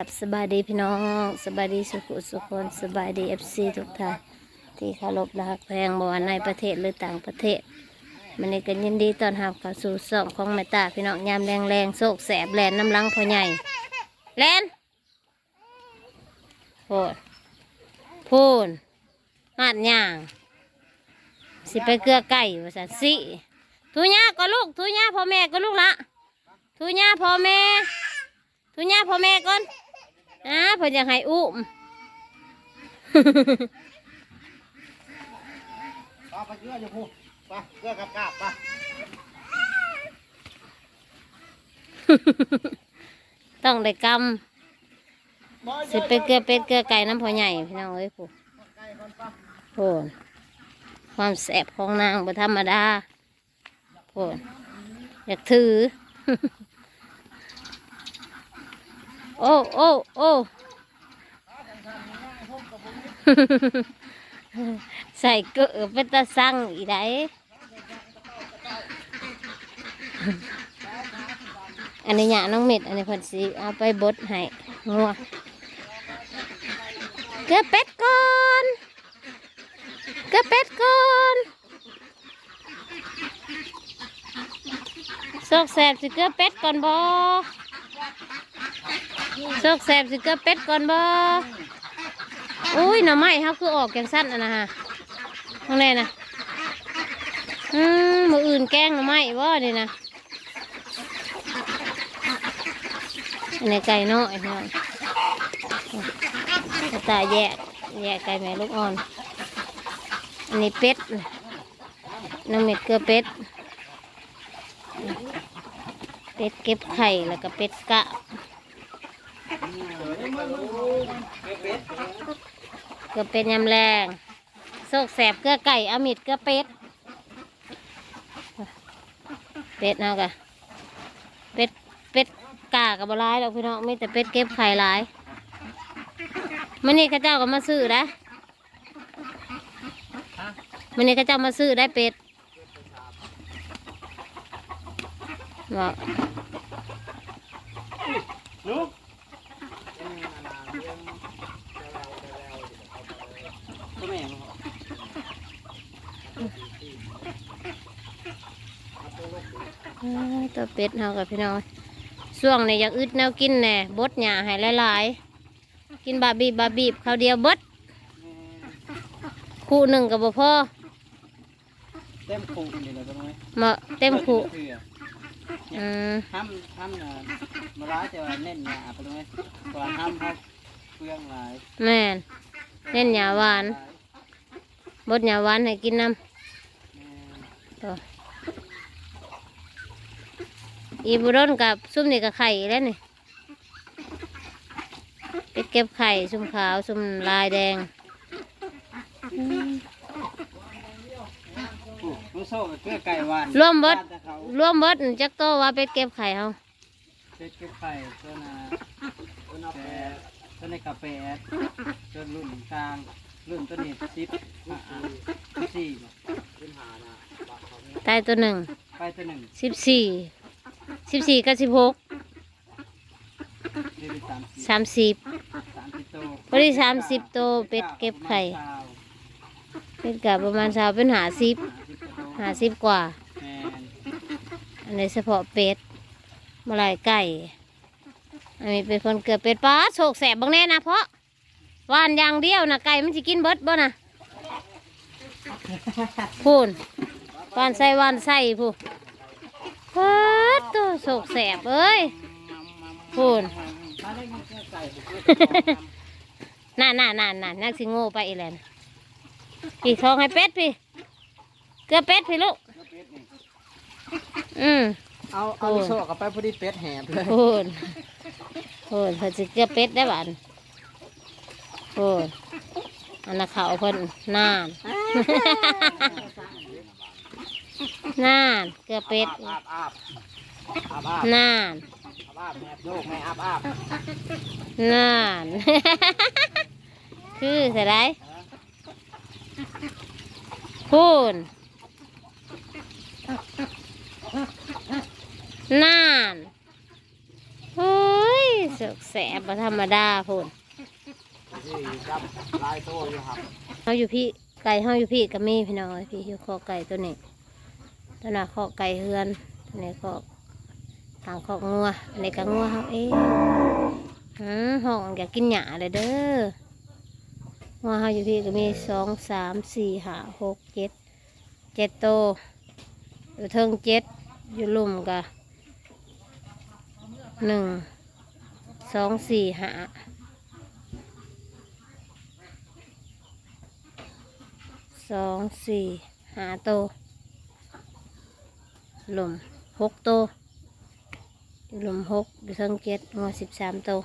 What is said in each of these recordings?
ครับสบายดีพี่น้องสบายดีสุขุสุขคนสบายดีเอฟซีทุกท่านที่เคารพรักแพงบ่ว่าในประเทศหรือต่างประเทศมันนี้ก็ยินดีตอนรับเข้าสู่สองของแม่ตาพี่น้องยามแรงแรงโศกแสบแลนน้ำลังพ่อใหญ่แลนโพดพูนมาดย่าง สิไปเกลือไก่ว่าสันสิทุญ่าก็ลูกทุญ่าพ่อแม่ก็ลูกละทุญ่าพ่อแม่ทุญ่าพ่อแม่ก่อน อ่าเพิ่นอยากให้อุ้มปไปเกลืออยู่พูไปเกลือกับกาบไปต้องได้กำสิไปเกลือเป็ดเกลือไก่น้ำพ่อใหญ่พี่น้องเอ้ยผู้ไก่ก่อนปะโพนความแสบของนางบ่ธรรมดาโพนอยากถือ โอ้โอ้โอ้ใส่เกลือเป็นตาสั่งอีไดอันนี้หยาน้องเม็ดอันนี้เพิ่นสิเอาไปบดให้งัวเกลือเป็ดก่อนเกลือเป็ดก่อนโซกแสบสิเกลือเป็ดก่อนบ่ โซกแสบสิเกลือเป็ดก่อนบ่อุ้ยหน่อไม้เขาคือออกแกงสั้นอะนะฮะข้างในนะอืมมืออื่นแกงหน่อไม้บ่เนี่ยนะอันนี้ไก่น้อยน้องกระตายแยกแยกไก่แม่ลูกอ่อนอันนี้เป็ดน้ำเม็ดเกลือเป็ดเป็ดเก็บไข่แล้วก็เป็ดกะ เกือบเป็ดยำแรงโซกแสบเกลือไก่อมิดเกลือเป็ด เป็ดเอากะเป็ด เป็ดกากับบร้ายดอกพี่น้องมีแต่เป็ดเก็บไข่หลายมันนี่ข้าเจ้าก็มาซื้อนะมันนี่ข้าเจ้ามาซื้อได้เป็ดบอกลูก ตัวเป็ดเฮากับพี่น้องช่วงนี้อยากอึดแนวกินแหน่บดหญ้าให้หลายๆ กินบาบีบบาบีบข้าวเดียวเบดคู่หนึ่งกับบ่พอเต็มคูนี่เลยตรงนี้มาเต็มคู่อืมทำทำน่ะมาร้ายจะว่าเน้นหยาไปตรงนี้ก่อนทำครับเปลืองหลายแม่นเล่นหญ้าหวานบดหญ้าหวานให้กินน้ำ ต่อ อีบุรนกับซุ่มนี่กับไข่แล้วนี่เป็ดเก็บไข่ซุ่มขาวซุ่มลายแดงลูกโซ่กับเกลือไก่หวานร่วมเบิดบ้านแต่เขารวมเบิดจักโตว่าเป็ดเก็บไข่เฮาเป็ดเก็บไข่ตัวน่ะตัวน่ะแปดตัวในกาแฟตัวรุ่นกลางรุ่นตัวนี้สิบอะอะสิบสี่บ่ตายตัวหนึ่งไปตัวหนึ่งสิบสี่ สิบสี่กับสิบหกสามสิบสามสิบสามสิบตพอดีสามสิบโตเป็ดเก็บไข่ เป็ดกับประมาณสาวเป็นหาสิบหาสิบกว่าแมนอันนี้เฉพาะเป็ดมาลายไก่ อันนี้เป็นคนเกิดเป็ดป้าโศกแสบบางแน่นะเพราะวานอย่างเดียวนะไก่มันจะกินเบิดบ่นะพูนวานใส่วานใส่พูเปิดตัวโศกแสบเอ้ยพูนมาได้ยินเสียงไก่บุกเบิดน่าน่าน่าน่านักสิโง่ไปอีแลนพี่ทองให้เป็ดพี่ เกลือเป็ดพี่ลูก อืมเอาเอาลูกโซ่กับไปพอดีเป็ดแหบเลยพูนพูนเพิ่นสิเกลือเป็ดได้บ้านพูนอันนั้นเขาเพิ่นน่านน่านเกลือเป็ดอาบอาบ อาบอาบน่านอาบอาบแหบโยกแม่อาบอาบน่าน คือใส่ไรพูนน่านเฮ้ยเสกแสบบ่ธรรมดาพูนที่จับลายโตอยู่ครับเฮาอยู่พี่ไก่เฮาอยู่พี่ก็มีพี่น้องเอ้ยพี่อยู่คอไก่ตัวนี้ตัวน่ะคอไก่เฮือนตัวนี้คอทางคอกงัวอันนี้ก็งัวเฮาเองหืมห้องอยากกินหญ้าเลยเด้องัวเฮาอยู่พี่ก็มีสองสามสี่ห้าหกเจ็ดเจ็ดโตอยู่เทิงเจ็ดอยู่ลุ่มก็หนึ่งสองสี่ห้าสองสี่ห้าโตหลุมหกโต อยู่ลมหกอยู่เทิงเจ็ดงอสิบสามโตว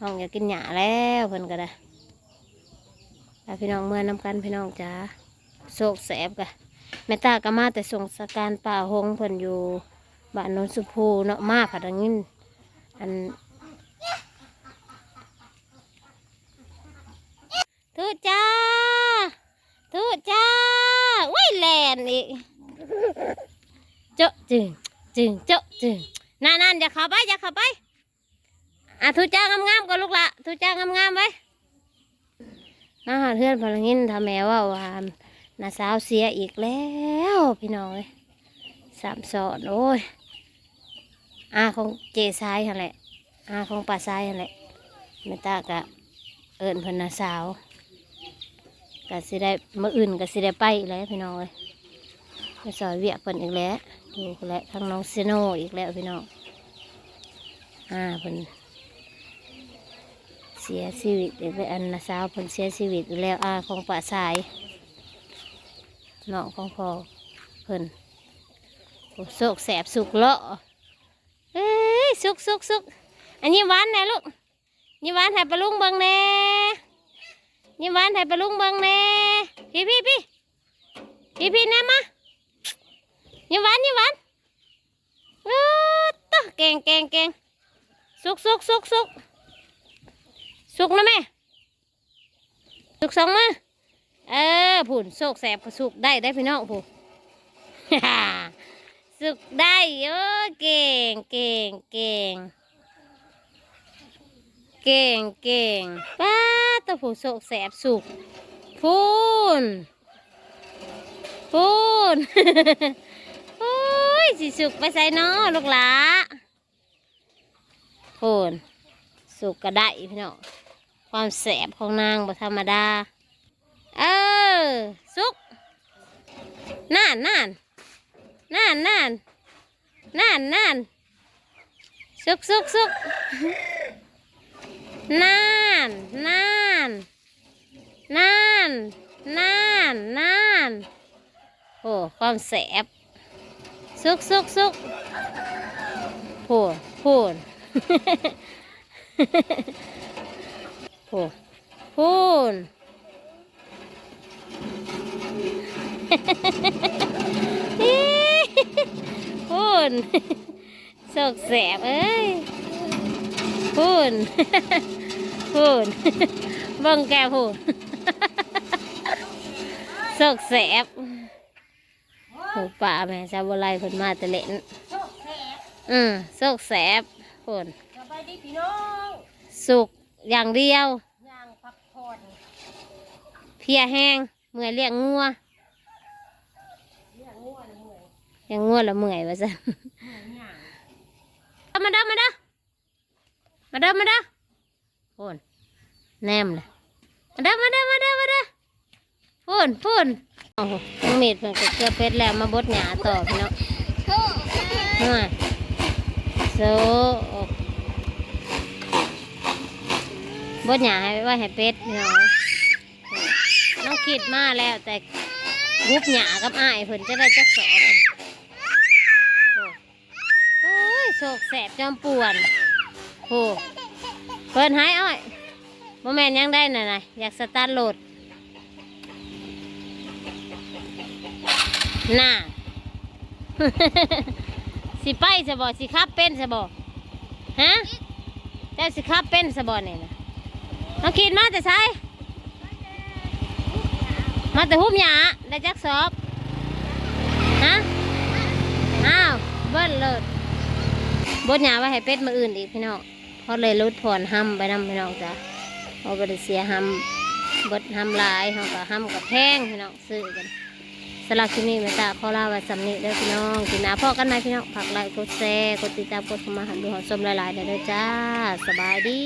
ห้องอยากกินหยาแล้วเพิ่นก็ได้พี่น้องเมื่อนำกันพี่น้องจ๋าโศกแสบกะแม่ตาก็มาแต่ส่งสการป่าหงเพิ่นอยู่บ้านโนนสุภูเนาะมาผัดอันนี้อันทุจ้าทุจ้าว้ยแลนอีกเจาจึง จึงเจาะจึงนั่นนั่นอย่าเข้าไปอย่าเข้าไปอะทุจ้างามๆก็ลูกละทุจ้างามๆไว้มาหาเพื่อนพลังงินทำแมวว่าว่าน้าสาวเสียอีกแล้ว พี่น้องเอ้ยสามสอนโอ้ยอาของเจซ้ายหันแหละอาของป่าซ้ายหันแหละแม่ตากะเอิญเพิ่นน้าสาวก็สิได้มื่ออื่นก็สิได้ไปอีกแล้วพี่น้องเอ้ยไปซอยเวียกเพิ่นอีกแล้วดูแลวทั้งน้องเซโนอีกแล้วพี่น้องอ่าเพิ่นเสียชีวิตอีกแล้วอันนะสาวเพิ่นเสียชีวิตอีกแล้วอ่าของป่าสายน้องของพ่อเพิ่นโอ้โศกแสบสุกเลาะเอ้ยสุกสุกสุกอันนี้หวานแน่ลูกนี่หวานให้ปลาลุงบิ่งแน่ยิ้มหวานให้ปลาลุงบิ่งแน่พี่พี่พี่พี่พี่แน่มา ยิ้มหวานยิ้มหวานเออตะเก่งเก่งเก่งสุกสุกสุกสุกสุกนะแม่สุกสองมือเออผุนโศกแสบสุกได้ได้พี่น้องผู้สุกได้เออเก่งเก่งเก่งเก่งเก่งป้าตะผูโศกแสบสุกพูนพูน สิสุกไปใส่น้อลูกหลาพูนสุกกระได้พี่น้องความแสบของนางบ่ธรรมดา เออ สุกนั่นนั่นนั่นนั่นนั่นนั่นสุกสุกสุกน่านน่านน่านน่านน่านโอ้ความแสบ สุกสุกสุกพูนพูนพูนพูนพูนสกแสบเอ้ยพูนพูนบิ่งแกพูนสกแสบ หูป่าแม่ชาวบไลเพิ่นมาแตะเล่นอืมสกแสบพูนสบายดีพี่น้องสุกอย่างเดียว ย่างพักผ่อนเพลียแห้งเมื่อยเลี้ยงงัวเรื่องง่วนเหนื่อยเลี้ยงงัวแล้วเมื่อยว่าซั่นเหนื่อยย่างเอามาเด้อมาเด้อมาเด้อมาเด้อพูนแนมเลยมาเด้อมาเด้อมาเด้อมาเด้อ พูนพูนโอ้โหต้องมีดเพิ่นก็เกลือเป็ดแล้วมาบดหญ้าต่อพี่น้องน่ะโซบดหยาให้ไว้ให้เป็ดพี่น้องน้องคิดมาแล้วแต่รุบหยากับอ้ายเพิ่นจะได้จักสอบโอ้ยโศกแสบจอมป่วนโอ้เพิ่นหายอ้อยโมแมนยังได้หน่ะนะอยากสตาร์ทโหลด น่าสิไปสบอสิขับเป็นสบอฮะเจ้าสิขับเป็นสบอนี่นะน้องขีดมาแต่ไซมาแต่หุบหยาได้จักสอบฮะอ้าวเบิ้ลเลยบดหยาไว้ให้เป็ดมาอื่นอีกพี่น้องเขาะเลยลดผ่อนห้ำไปนำพี่น้องจ้ะเขาบริเสียห้ำเบิดห้ำลายเขาก็ห้ำกับแพงพี่น้องซื้อกัน สลักที่นี่แม่ตาขอลาไว้สำนีเด้อพี่น้องกินหนาพ่อกันไหมพี่น้องผักไลค์กดแชร์กดติดตามกดเข้ามาหันดูหอมส้มหลายๆเด้อเด้อจ้า สบายดี